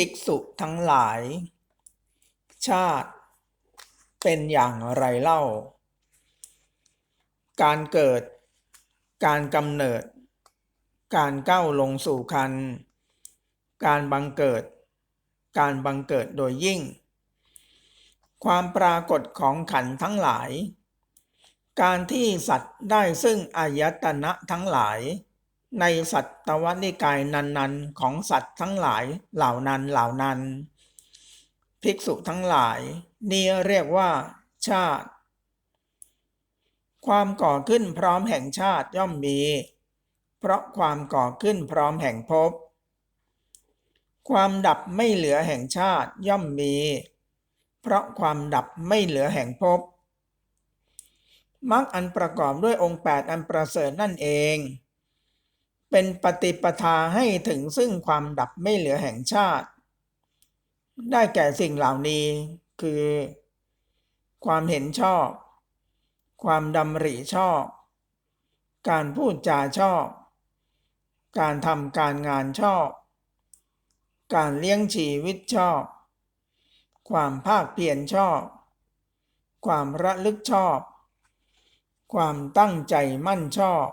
ภิกษุทั้งหลาย ชาติเป็นอย่างไรเล่า การเกิด การกำเนิด การก้าวลงสู่คัน การบังเกิด การบังเกิดโดยยิ่ง ความปรากฏของขันทั้งหลาย การที่สัตว์ได้ซึ่งอายตนะทั้งหลาย ในสัตตวนิกายนันๆของสัตว์ทั้งหลายเหล่านั้นเหล่านั้น ภิกษุทั้งหลาย นี่เรียกว่า ชาติ ความก่อขึ้นพร้อมแห่งชาติย่อมมี เพราะความก่อขึ้นพร้อมแห่งภพความดับไม่เหลือแห่งชาติย่อมมี เพราะความดับไม่เหลือแห่งภพมรรคอันประกอบด้วยองค์ 8 อันประเสริฐนั่นเอง เป็นปฏิปทาให้ถึงซึ่งความดับไม่เหลือแห่งชาติ ได้แก่สิ่งเหล่านี้คือ ความเห็นชอบ ความดำริชอบ การพูดจาชอบ การทำการงานชอบ การเลี้ยงชีวิตชอบ ความภาคเพียรชอบ ความระลึกชอบ ความตั้งใจมั่นชอบ